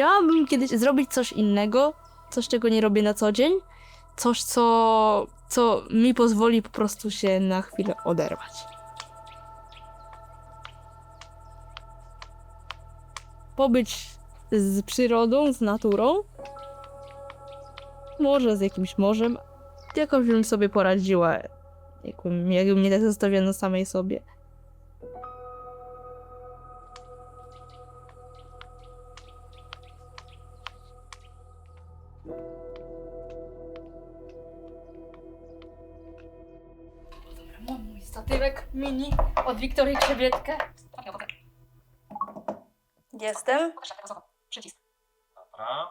Chciałabym kiedyś zrobić coś innego, coś czego nie robię na co dzień, coś co, co mi pozwoli po prostu się na chwilę oderwać. Pobyć z przyrodą, z naturą, może z jakimś morzem, jakoś bym sobie poradziła, jakbym, jakbym mnie tak zostawiono samej sobie. Statywek mini od Wiktorii Krzewietkę. Jestem. Przycisk. Dobra.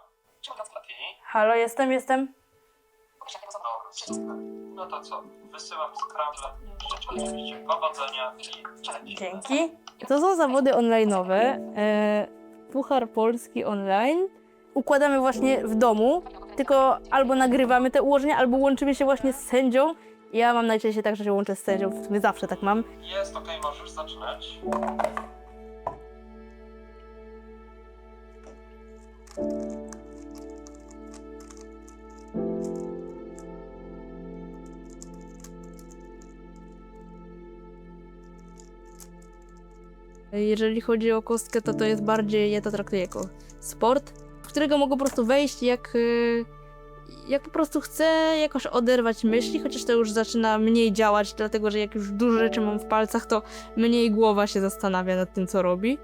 Halo, jestem, jestem. Dobra. Przycisk. No to co? Wysyłam Scrabble. Życzę oczywiście powodzenia i Dzięki. To są zawody online'owe. E, Puchar Polski online. Układamy właśnie w domu, tylko albo nagrywamy te ułożenia, albo łączymy się właśnie z sędzią. Ja mam najczęściej tak, że się łączę z sędzią, w sumie zawsze tak mam. jest ok, możesz zaczynać. Jeżeli chodzi o kostkę, to to jest bardziej, ja to traktuję jako sport, w którego mogę po prostu wejść jak, y, jak po prostu chcę jakoś oderwać myśli, chociaż to już zaczyna mniej działać, dlatego że jak już dużo rzeczy mam w palcach, to mniej głowa się zastanawia nad tym, co robi.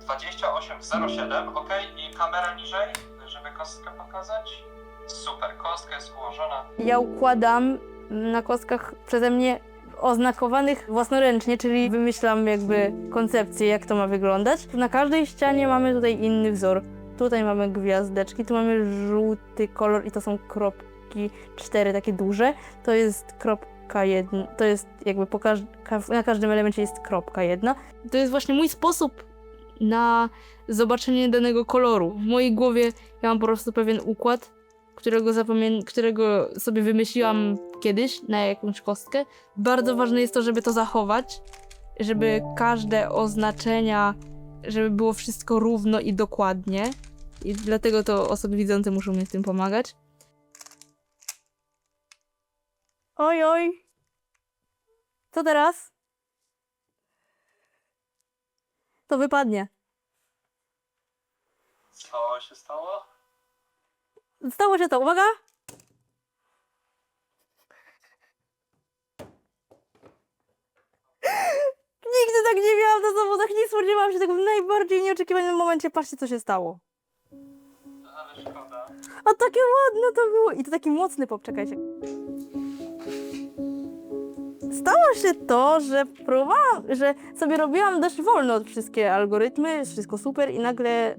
2807, ok? I kamera niżej, żeby kostkę pokazać. Super, kostka jest ułożona. Ja układam na kostkach przeze mnie oznakowanych własnoręcznie, czyli wymyślam jakby koncepcję, jak to ma wyglądać. Na każdej ścianie mamy tutaj inny wzór. Tutaj mamy gwiazdeczki, tu mamy żółty kolor i to są kropki, cztery takie duże. To jest kropka jedna, to jest jakby każ- ka- na każdym elemencie jest kropka jedna. To jest właśnie mój sposób na zobaczenie danego koloru. W mojej głowie ja mam po prostu pewien układ, którego, zapamię- którego sobie wymyśliłam kiedyś na jakąś kostkę. Bardzo ważne jest to, żeby to zachować, żeby każde oznaczenia, żeby było wszystko równo i dokładnie. I dlatego to osoby widzące muszą mi w tym pomagać. Oj, oj. Co teraz? To wypadnie. Co się stało? Stało się to, uwaga! Nigdy tak nie miałam na zawodach, nie spodziewałam się tego w najbardziej nieoczekiwanym momencie. Patrzcie, co się stało. A takie ładne to było. I to taki mocny pop, czekajcie. Stało się to, że próbowałam, że sobie robiłam dość wolno wszystkie algorytmy, wszystko super i nagle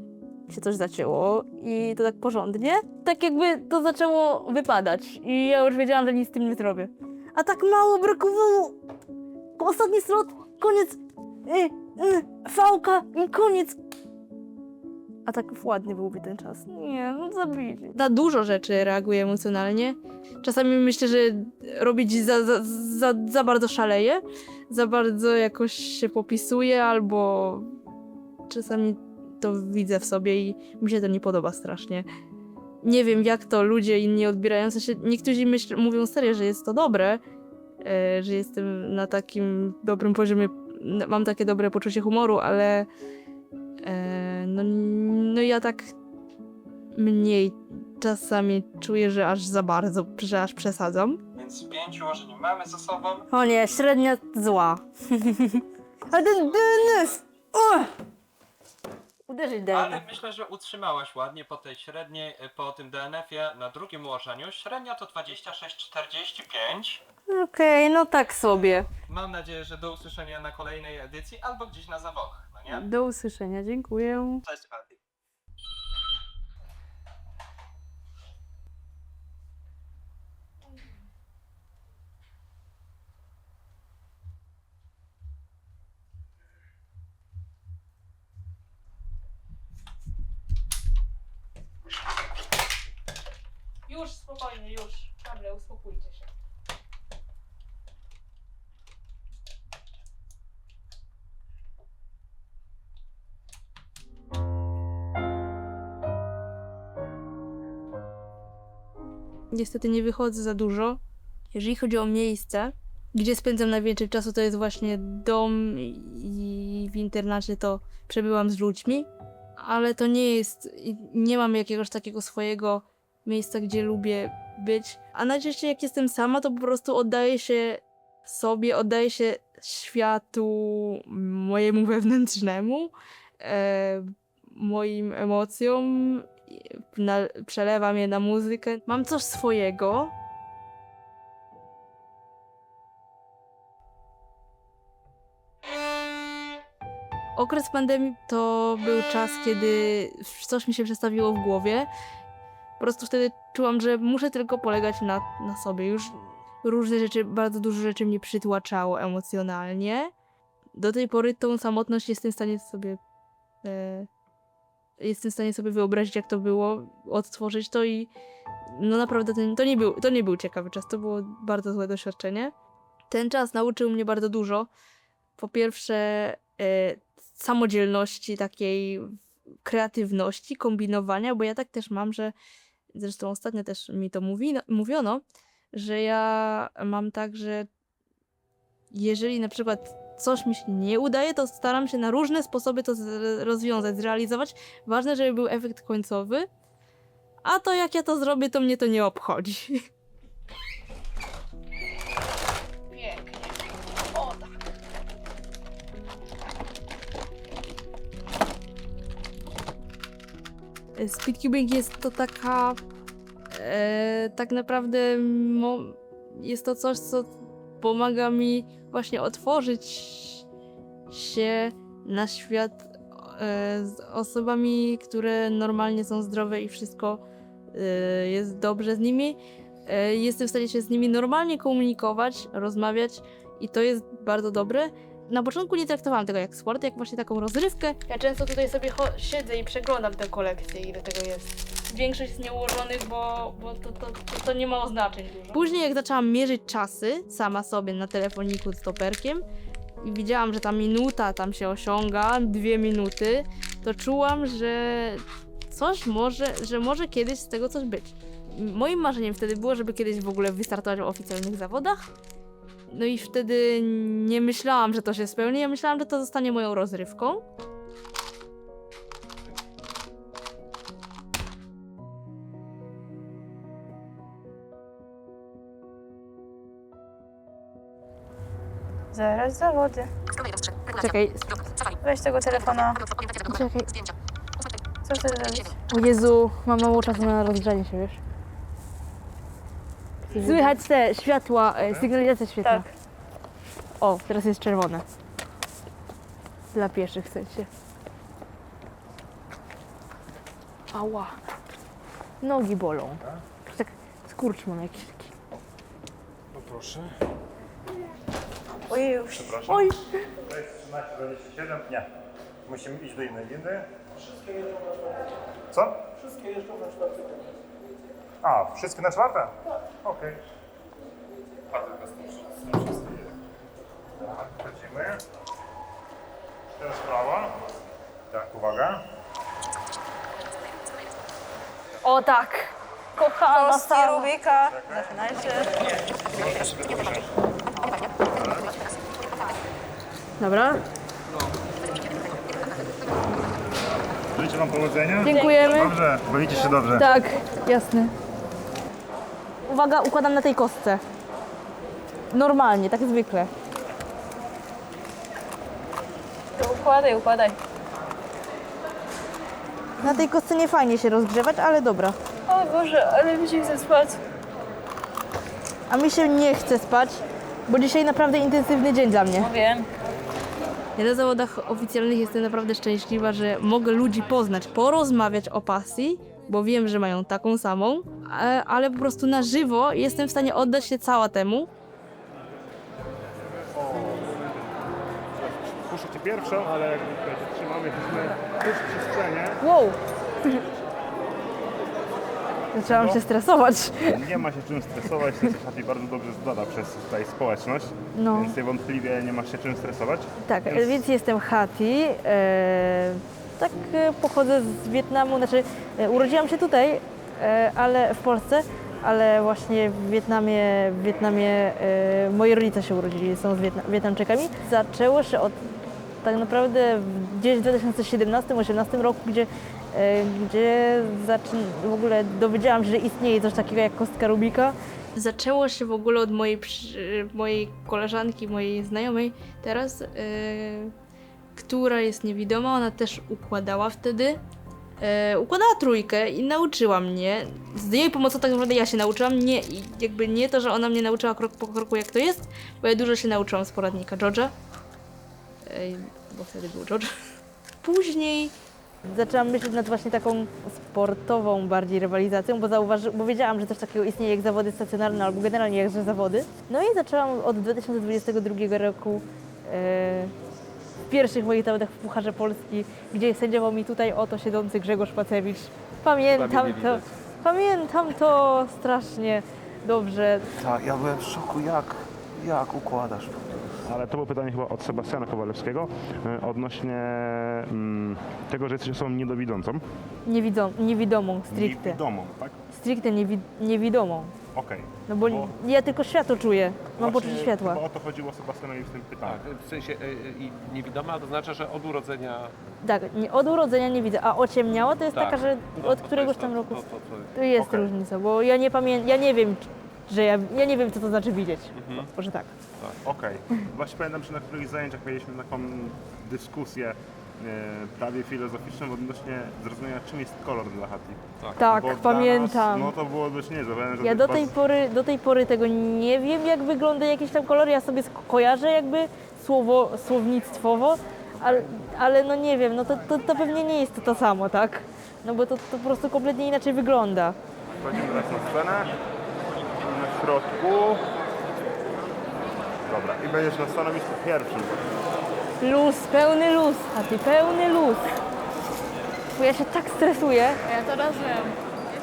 się coś zacięło i to tak porządnie. Tak jakby to zaczęło wypadać i ja już wiedziałam, że nic z tym nie zrobię. A tak mało brakowało. Ostatni slot, koniec. Y, y, fałka i koniec. A tak ładny byłby ten czas. Nie, no zabili. Na dużo rzeczy reaguję emocjonalnie. Czasami myślę, że robić za, za, za, za bardzo szaleję, za bardzo jakoś się popisuję, albo czasami to widzę w sobie i mi się to nie podoba strasznie. Nie wiem, jak to ludzie inni odbierają. W sensie niektórzy myśl, mówią serio, że jest to dobre, e, że jestem na takim dobrym poziomie, mam takie dobre poczucie humoru, ale no, no ja tak mniej czasami czuję, że aż za bardzo, że aż przesadzam. Więc pięć ułożeń mamy za sobą. O nie, średnia zła. A ten DNF! O! Uderzyć DNF. Ale myślę, że utrzymałaś ładnie po tej średniej, y, po tym DNF-ie na drugim ułożeniu. Średnia to 26,45. Okej, no tak sobie. Mam nadzieję, że do usłyszenia na kolejnej edycji albo gdzieś na zawodach, nie? Do usłyszenia, dziękuję. Cześć Adi. Już, spokojnie, już. Kable, uspokójcie się. Niestety nie wychodzę za dużo. Jeżeli chodzi o miejsce, gdzie spędzam najwięcej czasu, to jest właśnie dom i w internacie to przebywam z ludźmi, ale to nie jest, nie mam jakiegoś takiego swojego miejsca, gdzie lubię być. A najczęściej jak jestem sama, to po prostu oddaję się sobie, oddaję się światu mojemu wewnętrznemu, e, moim emocjom, na, przelewam je na muzykę. Mam coś swojego. Okres pandemii to był czas, kiedy coś mi się przestawiło w głowie. Po prostu wtedy czułam, że muszę tylko polegać na, na sobie. Już różne rzeczy, bardzo dużo rzeczy mnie przytłaczało emocjonalnie. Do tej pory tą samotność jestem w stanie sobie. E, jestem w stanie sobie wyobrazić, jak to było, odtworzyć to i no naprawdę to, to, nie był, to nie był ciekawy czas, to było bardzo złe doświadczenie. Ten czas nauczył mnie bardzo dużo. Po pierwsze, e, samodzielności, takiej kreatywności, kombinowania, bo ja tak też mam, że zresztą ostatnio też mi to mówi, mówiono, że ja mam tak, że jeżeli na przykład coś mi się nie udaje, to staram się na różne sposoby to rozwiązać, zrealizować. Ważne, żeby był efekt końcowy, a to jak ja to zrobię, to mnie to nie obchodzi. Pięknie. O tak. Speedcubing jest to taka. E, tak naprawdę mo, jest to coś, co pomaga mi właśnie otworzyć się na świat e, z osobami, które normalnie są zdrowe i wszystko e, jest dobrze z nimi. E, jestem w stanie się z nimi normalnie komunikować, rozmawiać i to jest bardzo dobre. Na początku nie traktowałam tego jak sport, jak właśnie taką rozrywkę. Ja często tutaj sobie siedzę i przeglądam tę kolekcję, ile tego jest. Większość jest nieułożonych, bo, bo to, to, to, to nie ma oznaczeń dużo. Później jak zaczęłam mierzyć czasy sama sobie na telefoniku z toperkiem i widziałam, że ta minuta tam się osiąga, dwie minuty, to czułam, że coś może, że może kiedyś z tego coś być. Moim marzeniem wtedy było, żeby kiedyś w ogóle wystartować w oficjalnych zawodach. No i wtedy nie myślałam, że to się spełni. Ja myślałam, że to zostanie moją rozrywką. Zaraz zawody. Czekaj, Weź tego telefona. czekaj. Co chcesz zrobić? O Jezu, mam mało czasu na rozgrzanie się, wiesz? Słychać te światła, e, sygnalizacja świetna. Tak. O, teraz jest czerwone. Dla pieszych w sensie. Ała. Nogi bolą. Tak skurcz mam jakiś taki. No proszę. Ojej, już. Oj! To jest 1327? Nie. Musimy iść do innej windy. Wszystkie jeżdżą na czwarte. Co? Wszystkie jeżdżą na czwarte. A, wszystkie na czwarte? Tak. Okej. A tylko z tym wszystkim Tak, wchodzimy. Teraz prawa. Tak, uwaga. O tak! Kochana Kostki Rubika. Zaczynajcie. Dobra, Życzę Wam powodzenia. dziękujemy. Dobrze, bawicie się dobrze. Tak, jasne. Uwaga, układam na tej kostce. Normalnie, tak zwykle. To układaj, układaj. Na tej kostce nie fajnie się rozgrzewać, ale dobra. O Boże, ale mi się chce spać. A mi się nie chce spać, bo dzisiaj naprawdę intensywny dzień dla mnie. No wiem. Ja na zawodach oficjalnych jestem naprawdę szczęśliwa, że mogę ludzi poznać, porozmawiać o pasji, bo wiem, że mają taką samą, a- ale po prostu na żywo jestem w stanie oddać się cała temu. Puszczę Cię pierwszą, ale jak trzymamy, przy scenie. Wow! Zaczęłam się stresować. Nie ma się czym stresować, to jest Happy bardzo dobrze zbada przez tutaj społeczność, No. więc niewątpliwie nie masz się czym stresować. Tak, Więc- więc jestem Hati. E, tak e, pochodzę z Wietnamu, znaczy e, urodziłam się tutaj, e, ale w Polsce, ale właśnie w Wietnamie, w Wietnamie moi rodzice się urodzili, są z Wietna, Wietnamczykami. Zaczęło się od tak naprawdę gdzieś w 2017-2018 roku, gdzie, gdzie w ogóle dowiedziałam się, że istnieje coś takiego jak kostka Rubika. Zaczęło się w ogóle od mojej, mojej koleżanki, mojej znajomej teraz, e, która jest niewidoma, ona też układała wtedy. E, układała trójkę i nauczyła mnie. Z jej pomocą tak naprawdę ja się nauczyłam. Nie, jakby nie to, że ona mnie nauczyła krok po kroku jak to jest, bo ja dużo się nauczyłam z poradnika George'a. Ej, bo wtedy był George. Później zaczęłam myśleć nad właśnie taką sportową bardziej rywalizacją, bo, zauważy, bo wiedziałam, że coś takiego istnieje jak zawody stacjonarne albo generalnie jakże zawody. No i zaczęłam od 2022 roku e, pierwszych moich zawodach w Pucharze Polski, gdzie sędziował mi tutaj oto siedzący Grzegorz Pacewicz. Pamiętam to, pamiętam to strasznie dobrze. Tak, ja byłem w szoku, jak, jak układasz po prostu. Ale to było pytanie chyba od Sebastiana Kowalewskiego e, odnośnie mm, tego, że jesteś osobą niedowidzącą. Niewidzą, niewidomą, stricte. Niewidomą, tak? Stricte niewi, niewidomą. Okej. No bo, Bo- ja tylko światło czuję. Mam Właśnie poczucie światła. Chyba o to chodziło Sebastianowi w tym pytaniu. Tak, w sensie y, y, i niewidoma to znaczy, że od urodzenia. Tak, nie, od urodzenia nie widzę, a ociemniała to jest Tak. taka, że No, od to któregoś jest tam to, roku. To, to, to, To jest Okej. różnica, bo ja nie pamiętam, ja nie wiem, czy- że ja, ja nie wiem, co to znaczy widzieć. Mhm. Może tak. Okej. Właśnie pamiętam, że na którychś zajęciach mieliśmy taką dyskusję e, prawie filozoficzną odnośnie zrozumienia, czym jest kolor dla Hati. Tak, Bo dla pamiętam. Nas, no to było dość niezłe. Pamiętam, Ja do tej, bardzo- pory, do tej pory tego nie wiem, jak wygląda jakiś tam kolor. Ja sobie kojarzę jakby słowo, słownictwowo, ale, ale no nie wiem, no to, to, to pewnie nie jest to to samo, tak? No bo to, to po prostu kompletnie inaczej wygląda. Wchodzimy teraz na scenę. Na środku. Dobra, i będziesz na stanowisku pierwszym. Luz, pełny luz, a ty pełny luz. Bo ja się tak stresuję. Ja to rozumiem.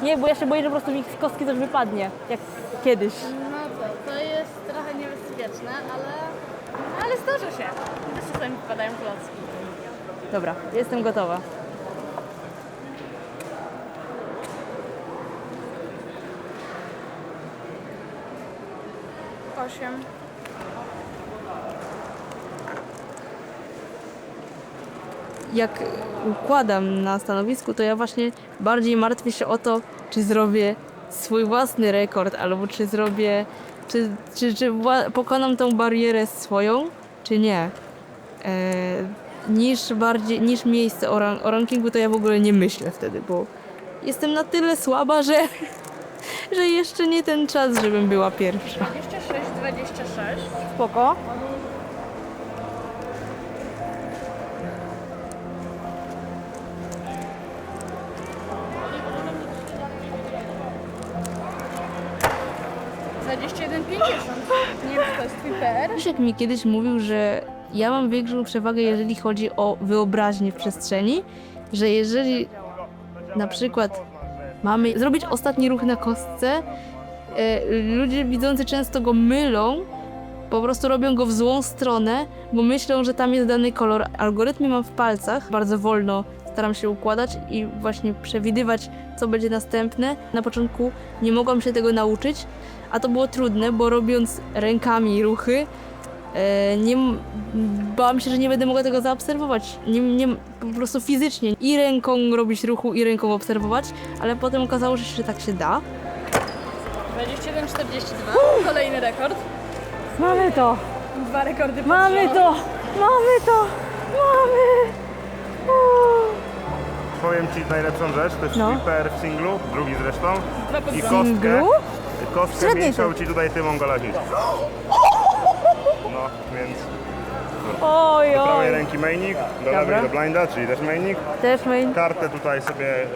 Nie, bo ja się boję, że po prostu mi z kostki coś wypadnie, jak kiedyś. No to, to jest trochę niebezpieczne, ale, ale zdarzy się. Też czasami wpadają klocki. Dobra, jestem gotowa. Osiem. Jak układam na stanowisku, to ja właśnie bardziej martwię się o to, czy zrobię swój własny rekord, albo czy zrobię, czy, czy, czy pokonam tą barierę swoją, czy nie. E, niż bardziej, niż miejsce o, ran- o rankingu, to ja w ogóle nie myślę wtedy, bo jestem na tyle słaba, że, że jeszcze nie ten czas, żebym była pierwsza. 26, 26. Spoko. Nie wiem, czy to jest twój PR? Mi kiedyś mówił, że ja mam większą przewagę, jeżeli chodzi o wyobraźnię w przestrzeni, że jeżeli na przykład mamy zrobić ostatni ruch na kostce, e, ludzie widzący często go mylą, po prostu robią go w złą stronę, bo myślą, że tam jest dany kolor. Algorytmy mam w palcach, bardzo wolno staram się układać i właśnie przewidywać, co będzie następne. Na początku nie mogłam się tego nauczyć, a to było trudne, bo robiąc rękami ruchy, e, nie, bałam się, że nie będę mogła tego zaobserwować. Nie, nie, po prostu fizycznie. I ręką robić ruchu, i ręką obserwować, ale potem okazało się, że tak się da. 21, 42. Kolejny rekord. Mamy to! Dwa rekordy pod Mamy rząd. to! Mamy to! Mamy! Uuu. Powiem Ci najlepszą rzecz, to jest No. no. PR w singlu, drugi zresztą. I kostkę, Singlu? kostkę Średniej. Ci tutaj ty mongolazist. No, więc Oj, do prawej oj. ręki mainik, do Dobra. lewej do blinda, czyli też mainik. Też my Kartę tutaj sobie y,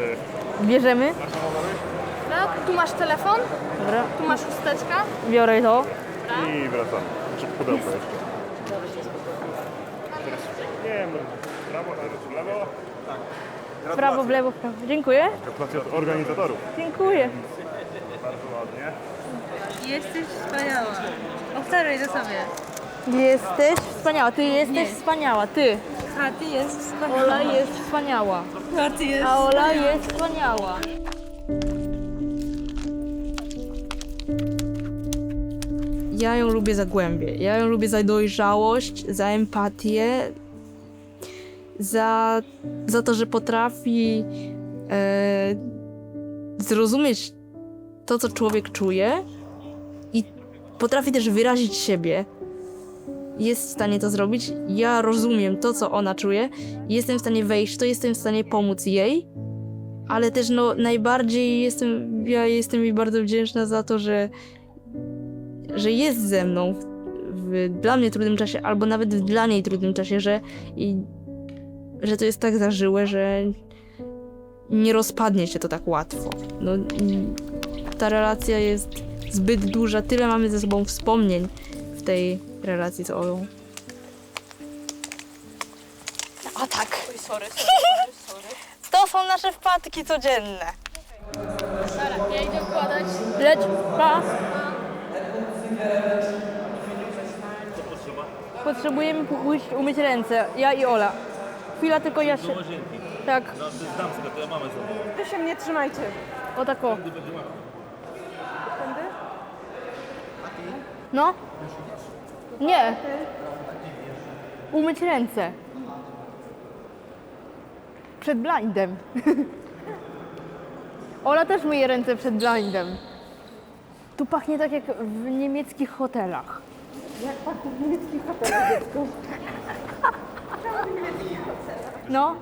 bierzemy. Tak, tu masz telefon, Dobra, tu masz chusteczka. biorę to. i wracamy. Czy pudełko jeszcze. Teraz, nie wiem, prawo, czy lewo? Tak. W prawo, w lewo, w prawo. Dziękuję. Gratulacje od organizatorów. Dziękuję. Bardzo ładnie. Jesteś wspaniała. Powtarzaj to sobie. Jesteś wspaniała. Ty jesteś wspaniała. Ty. A ty jest wspaniała. Ola jest wspaniała. A ty jest A Ola jest wspaniała. ja ją lubię za głębie. Ja ją lubię za dojrzałość, za empatię, za, za to, że potrafi e, zrozumieć to, co człowiek czuje i potrafi też wyrazić siebie. Jest w stanie to zrobić. Ja rozumiem to, co ona czuje. Jestem w stanie wejść to, jestem w stanie pomóc jej, ale też no najbardziej jestem, ja jestem jej bardzo wdzięczna za to, że, że jest ze mną w, w dla mnie trudnym czasie, albo nawet w dla niej trudnym czasie, że, że to jest tak zażyłe, że nie rozpadnie się to tak łatwo. No, ta relacja jest zbyt duża, tyle mamy ze sobą wspomnień w tej relacji z Olą. O tak. To są nasze wpadki codzienne. Dobra, ja idę układać. Leć, pa. Potrzebujemy pójść umyć ręce, ja i Ola. Chwila tylko ja się... Tak. Wy się mnie trzymajcie. O tak o. No? Nie. Umyć ręce. Przed blindem. Ola też myje ręce przed blindem. Tu pachnie tak jak w niemieckich hotelach. Jak pachnie w niemieckich hotelach, dziecko? No.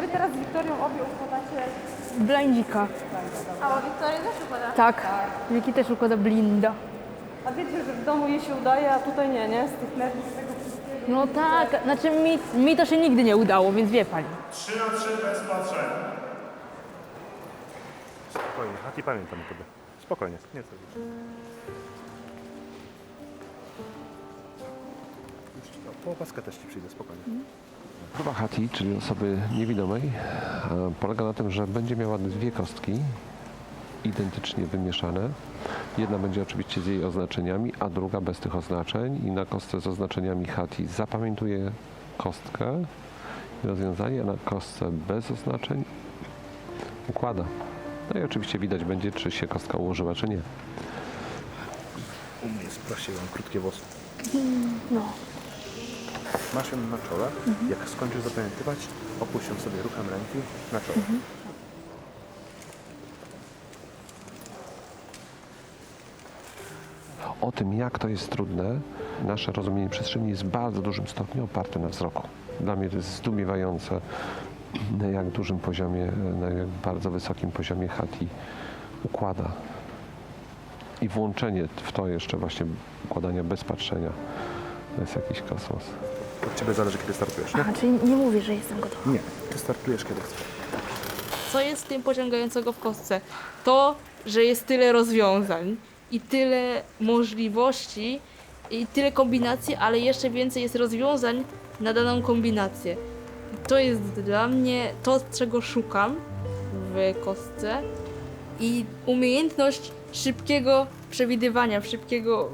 Wy teraz z Wiktorią obie układacie. Blindika. A Wiktoria też układa? Tak. Wiki też układa blinda. A wiecie, że w domu jej się udaje, a tutaj nie, nie? Z tych nerwów z tego wszystkiego. No tak, znaczy mi, mi to się nigdy nie udało, więc wie pani. 3 na 3 bez patrzenia. Spokojnie, Hati pamiętam o tobie. Spokojnie, nie co. Po opaskę też ci przyjdę, spokojnie. Próba Hati, czyli osoby niewidomej, e, polega na tym, że będzie miała dwie kostki identycznie wymieszane. Jedna będzie oczywiście z jej oznaczeniami, a druga bez tych oznaczeń. I na kostce z oznaczeniami Hati zapamiętuje kostkę i rozwiązanie, a na kostce bez oznaczeń układa. No i oczywiście widać będzie, czy się kostka ułożyła, czy nie. U mnie mam krótkie włosy. No. Masz ją na czole. Jak skończysz zapamiętywać, opuść ją sobie ruchem ręki na czole. O tym, jak to jest trudne, nasze rozumienie przestrzeni jest w bardzo dużym stopniu oparte na wzroku. Dla mnie to jest zdumiewające, na jak dużym poziomie, na jak bardzo wysokim poziomie Hati układa. I włączenie w to jeszcze właśnie układania bez patrzenia to jest jakiś kosmos. Od ciebie zależy, kiedy startujesz, nie? A, czyli nie mówię, że jestem gotowa. Nie, ty startujesz, kiedy chcesz. Co jest tym pociągającego w kostce? To, że jest tyle rozwiązań i tyle możliwości i tyle kombinacji, ale jeszcze więcej jest rozwiązań na daną kombinację. To jest dla mnie to, czego szukam w kostce i umiejętność szybkiego przewidywania, szybkiego...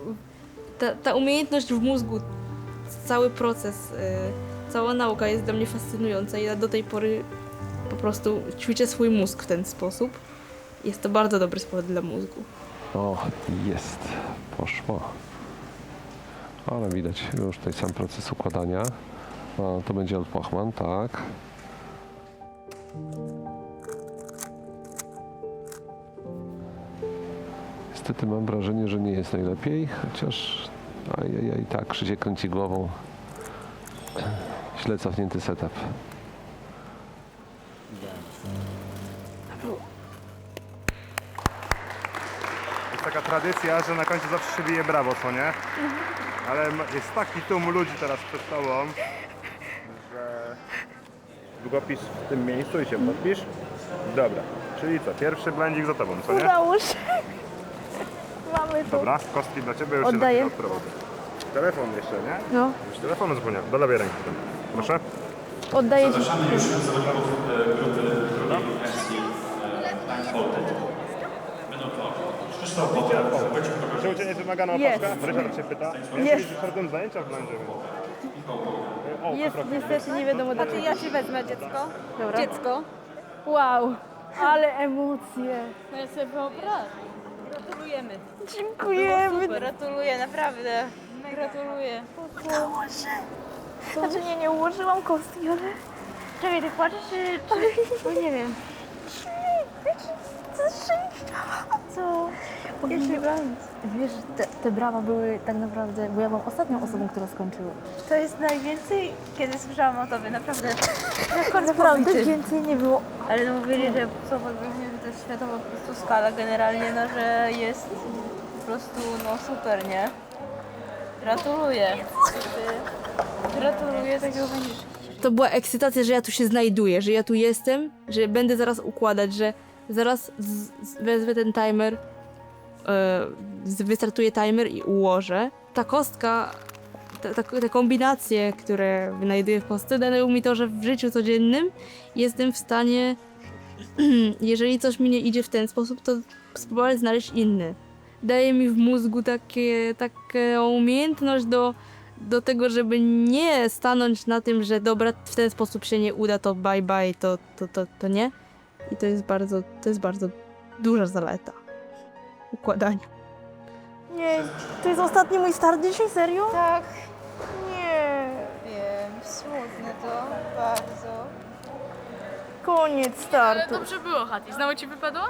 Ta, ta umiejętność w mózgu, cały proces, y, cała nauka jest dla mnie fascynująca i ja do tej pory po prostu ćwiczę swój mózg w ten sposób. Jest to bardzo dobry sport dla mózgu. O, jest. Poszło. Ale widać już tutaj sam proces układania. O, to będzie od Pochman, tak. Niestety mam wrażenie, że nie jest najlepiej, chociaż ajajaj, tak, Krzysiek kręci głową. Źle cofnięty setup. Jest taka tradycja, że na końcu zawsze się bije brawo, co nie? Ale jest taki tłum ludzi teraz przed tobą, że długopis w tym miejscu i się podpisz. Dobra, czyli co? Pierwszy blendzik za tobą, co nie? Udało się. Dobra, kostki dla ciebie już Oddaję. się odprowadzę. Telefon jeszcze, nie? No, Już telefonu zapomniałem. Do lewej ręki. Proszę. oddaję ci. Czy u Ciebie jest wymagana Jest. opaska? Ryszard się pyta. Jest. jest. Ryszardem zajęcia w Landzie. O, Jest paprotki. niestety nie wiadomo do Czy czego. ja ci wezmę dziecko? Dobra. Dziecko. Wow, ale emocje. No ja sobie wyobrażam. Gratulujemy. Dziękujemy. Gratuluję, naprawdę. Gratuluję. Znaczy nie, nie ułożyłam kostki, ale... Czekaj, ty płaczesz czy... czy... No nie wiem. Co? Wiesz, te, te brawa były tak naprawdę, bo ja byłam ostatnią osobą, która skończyła. To jest najwięcej, kiedy słyszałam o tobie, naprawdę. Naprawdę więcej nie było. Ale no mówili, że co podwójnie, że to jest światowa po prostu skala generalnie, no że jest po prostu no super, nie? Gratuluję. Gratuluję takiego będzie. To była ekscytacja, że ja tu się znajduję, że ja tu jestem, że będę zaraz układać, że zaraz z, z, wezmę ten timer, z- wystartuję timer i ułożę. Ta kostka, te, te, kombinacje, które wynajduję w kostce, dają mi to, że w życiu codziennym jestem w stanie, jeżeli coś mi nie idzie w ten sposób, to spróbować znaleźć inny. Daje mi w mózgu takie, taką umiejętność do do tego, żeby nie stanąć na tym, że dobra, w ten sposób się nie uda, to bye bye, to, to, to, to nie. I to jest bardzo, to jest bardzo duża zaleta układania. Nie, to jest ostatni mój start dzisiaj, serio? Tak, Nie, wiem, smutne to bardzo. koniec Ale startu. dobrze było, Hati. Znowu ci wypadło?